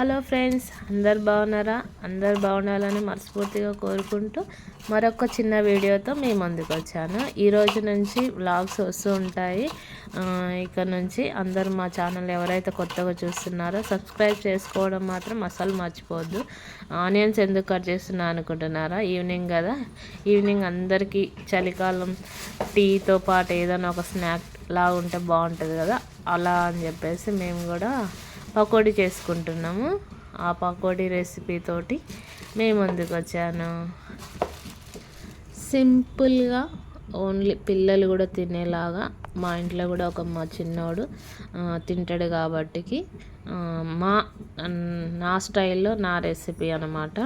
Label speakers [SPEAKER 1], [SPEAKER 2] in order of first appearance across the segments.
[SPEAKER 1] Hello friends అందరు బాగున్నారా? అందరు బాగుండాలని మనస్ఫూర్తిగా కోరుకుంటూ మరొక చిన్న వీడియోతో మీ ముందుకు వచ్చాను. ఈరోజు నుంచి వ్లాగ్స్ వస్తూ ఉంటాయి. ఇక్కడ నుంచి అందరు మా ఛానల్ ఎవరైతే కొత్తగా చూస్తున్నారో సబ్స్క్రైబ్ చేసుకోవడం మాత్రం అసలు మర్చిపోవద్దు. ఆనియన్స్ ఎందుకు కట్ చేస్తున్నా అనుకుంటున్నారా? ఈవినింగ్ కదా. ఈవినింగ్ అందరికీ చలికాలం టీతో పాటు ఏదైనా ఒక స్నాక్ లాగా ఉంటే బాగుంటుంది కదా. అలా అని చెప్పేసి మేము కూడా పకోడీ చేసుకుంటున్నాము. ఆ పకోడీ రెసిపీతోటి మేము ముందుకు వచ్చాను. సింపుల్గా ఓన్లీ పిల్లలు కూడా తినేలాగా మా ఇంట్లో కూడా ఒక మా చిన్నోడు తింటాడు కాబట్టికి మా నా స్టైల్లో నా రెసిపీ అనమాట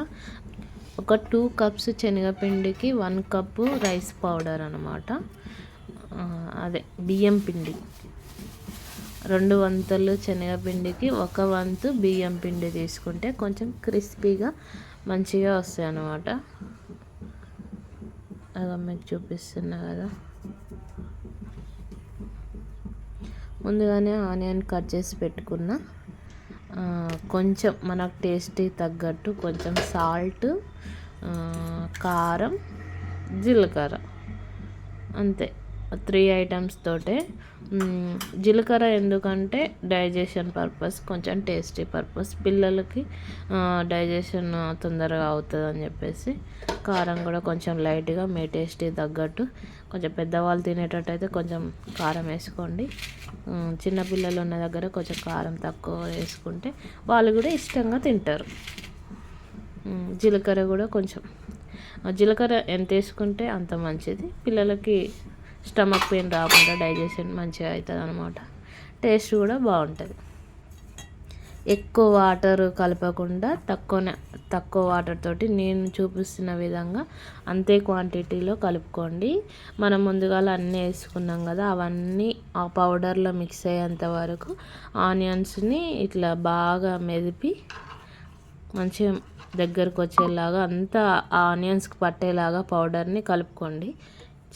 [SPEAKER 1] ఒక టూ కప్స్ శనగపిండికి వన్ కప్పు రైస్ పౌడర్ అనమాట అదే బియ్యం పిండి. రెండు వంతులు శనగపిండికి ఒక వంతు బియ్యం పిండి తీసుకుంటే కొంచెం క్రిస్పీగా మంచిగా వస్తాయి అన్నమాట. అలా మీకు చూపిస్తున్నా కదా. ముందుగానే ఆనియన్ కట్ చేసి పెట్టుకున్న కొంచెం మనకు టేస్టీ తగ్గట్టు కొంచెం సాల్ట్ కారం జీలకర్ర అంతే. త్రీ ఐటమ్స్ తోటే. జీలకర్ర ఎందుకంటే డైజెషన్ పర్పస్ కొంచెం టేస్టీ పర్పస్. పిల్లలకి డైజెషన్ తొందరగా అవుతుంది అని చెప్పేసి కారం కూడా కొంచెం లైట్గా మీ టేస్టీ తగ్గట్టు కొంచెం పెద్దవాళ్ళు తినేటట్టు అయితే కొంచెం కారం వేసుకోండి. చిన్నపిల్లలు ఉన్న దగ్గర కొంచెం కారం తక్కువ వేసుకుంటే వాళ్ళు కూడా ఇష్టంగా తింటారు. జీలకర్ర కూడా కొంచెం జీలకర్ర ఎంత వేసుకుంటే అంత మంచిది. పిల్లలకి స్టమక్ పెయిన్ రాకుండా డైజెషన్ మంచిగా అవుతుంది అనమాట టేస్ట్ కూడా బాగుంటుంది. ఎక్కువ వాటర్ కలపకుండా తక్కువ తక్కువ వాటర్ తోటి నేను చూపిస్తున్న విధంగా అంతే క్వాంటిటీలో కలుపుకోండి. మనం ముందుగా అన్నీ వేసుకున్నాం కదా అవన్నీ ఆ పౌడర్లో మిక్స్ అయ్యేంత వరకు ఆనియన్స్ని ఇట్లా బాగా మెదిపి మంచిగా దగ్గరకు వచ్చేలాగా అంతా ఆనియన్స్కి పట్టేలాగా పౌడర్ని కలుపుకోండి.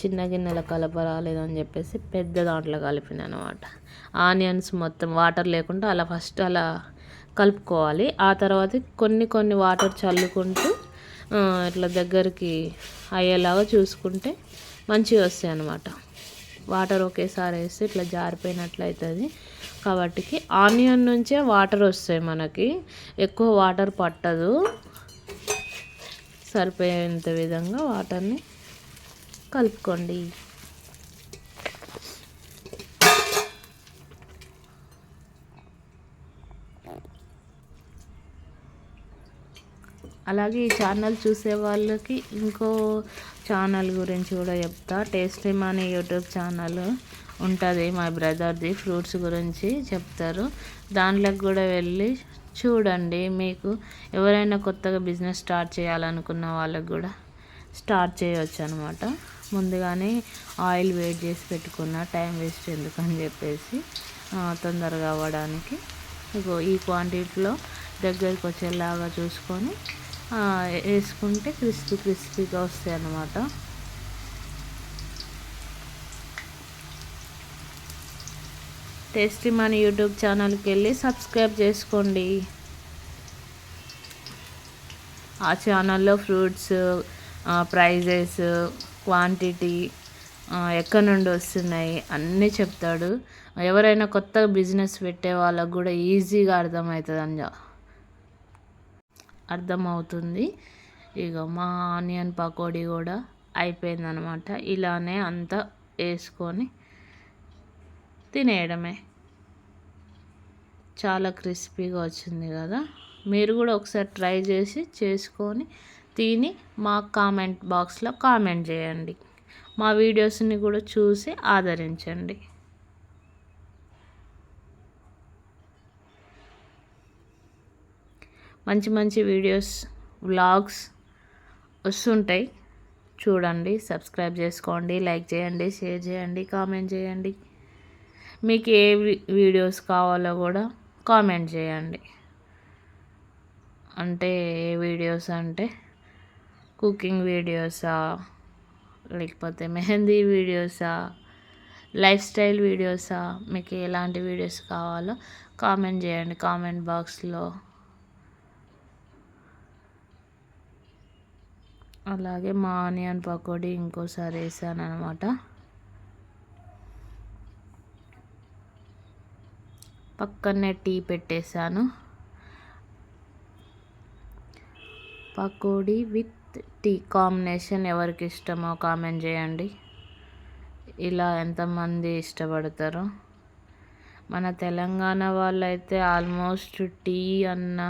[SPEAKER 1] చిన్న గిన్నెలో కలపరాలేదని చెప్పేసి పెద్ద దాంట్లో కలిపిన అనమాట ఆనియన్స్ మొత్తం వాటర్ లేకుండా అలా ఫస్ట్ అలా కలుపుకోవాలి. ఆ తర్వాత కొన్ని కొన్ని వాటర్ చల్లుకుంటూ ఇట్లా దగ్గరికి అయ్యేలాగా చూసుకుంటే మంచిగా వస్తాయి అన్నమాట. వాటర్ ఒకేసారి వేస్తే ఇట్లా జారిపోయినట్లు అవుతుంది. కాబట్టి ఆనియన్ నుంచే వాటర్ వస్తాయి మనకి. ఎక్కువ వాటర్ పట్టదు. సరిపోయేంత విధంగా వాటర్ని కలుపుకోండి. అలాగే ఈ ఛానల్ చూసే వాళ్ళకి ఇంకో ఛానల్ గురించి కూడా చెప్తా. టేస్టీ మనీ యూట్యూబ్ ఛానల్ ఉంటుంది మా బ్రదర్ది. ఫ్రూట్స్ గురించి చెప్తారు. దాంట్లోకి కూడా వెళ్ళి చూడండి. మీకు ఎవరైనా కొత్తగా బిజినెస్ స్టార్ట్ చేయాలనుకున్న వాళ్ళకు కూడా స్టార్ట్ చేయవచ్చు అనమాట ముందుగానే ఆయిల్ వేడి చేసి పెట్టుకున్న టైం వేస్ట్ ఎందుకని చెప్పేసి తొందరగా అవ్వడానికి. ఇగో ఈ క్వాంటిటీలో దగ్గరికి వచ్చేలాగా చూసుకొని వేసుకుంటే క్రిస్పీ క్రిస్పీగా వస్తాయి అన్నమాట. టేస్టీ మన యూట్యూబ్ ఛానల్కి వెళ్ళి సబ్స్క్రైబ్ చేసుకోండి. ఆ ఛానల్లో ఫ్రూట్స్ ప్రైజెస్ క్వాంటిటీ ఎక్కడి నుండి వస్తున్నాయి అన్నీ చెప్తాడు. ఎవరైనా కొత్తగా బిజినెస్ పెట్టే వాళ్ళకు కూడా ఈజీగా అర్థమవుతుంది అని అర్థమవుతుంది. ఇక మా ఆనియన్ పకోడీ కూడా అయిపోయిందనమాట ఇలానే అంతా వేసుకొని తినేయడమే. చాలా క్రిస్పీగా వచ్చింది కదా. మీరు కూడా ఒకసారి ట్రై చేసి చేసుకొని తిని మా కామెంట్ బాక్స్లో కామెంట్ చేయండి. మా వీడియోస్ని కూడా చూసి ఆదరించండి. మంచి మంచి వీడియోస్ వ్లాగ్స్ వస్తుంటాయి. చూడండి సబ్స్క్రైబ్ చేసుకోండి లైక్ చేయండి షేర్ చేయండి కామెంట్ చేయండి. మీకు ఏ వీడియోస్ కావాలో కూడా కామెంట్ చేయండి. అంటే ఏ వీడియోస్ అంటే కుకింగ్ వీడియోసా లేకపోతే మెహందీ వీడియోసా లైఫ్ స్టైల్ వీడియోసా మీకు ఎలాంటి వీడియోస్ కావాలో కామెంట్ చేయండి కామెంట్ బాక్స్లో. అలాగే మా ఆనియన్ పకోడీ ఇంకోసారి వేసాను అనమాట పక్కనే టీ పెట్టేశాను పకోడీ విత్ టీ కాంబినేషన్ ఎవరికి ఇష్టమో కామెంట్ చేయండి. ఇలా ఎంతమంది ఇష్టపడతారో. మన తెలంగాణ వాళ్ళైతే ఆల్మోస్ట్ టీ అన్న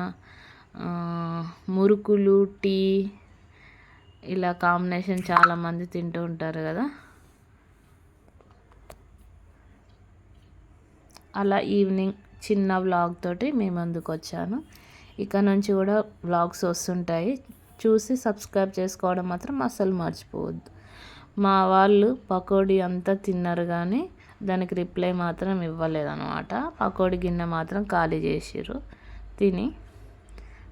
[SPEAKER 1] మురుకులు టీ ఇలా కాంబినేషన్ చాలామంది తింటూ ఉంటారు కదా. అలా ఈవినింగ్ చిన్న వ్లాగ్ తోటి మేము ముందుకు వచ్చాను ఇక నుంచి కూడా వ్లాగ్స్ వస్తుంటాయి. చూసి సబ్స్క్రైబ్ చేసుకోవడం మాత్రం అస్సలు మర్చిపోవద్దు. మా వాళ్ళు పకోడీ అంతా తిన్నారు కానీ దానికి రిప్లై మాత్రం ఇవ్వలేదన్నమాట. పకోడీ గిన్నె మాత్రం ఖాళీ చేసిర్రు. తిని.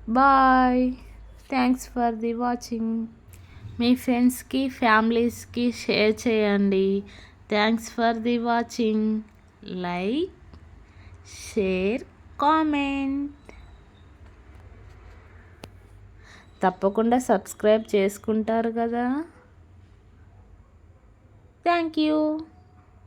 [SPEAKER 1] Bye. Thanks for the watching మీ ఫ్రెండ్స్కి ఫ్యామిలీస్కి షేర్ చేయండి. Thanks for the watching like share comment. తప్పకుండా సబ్స్క్రైబ్ చేసుకుంటారు కదా. Thank you.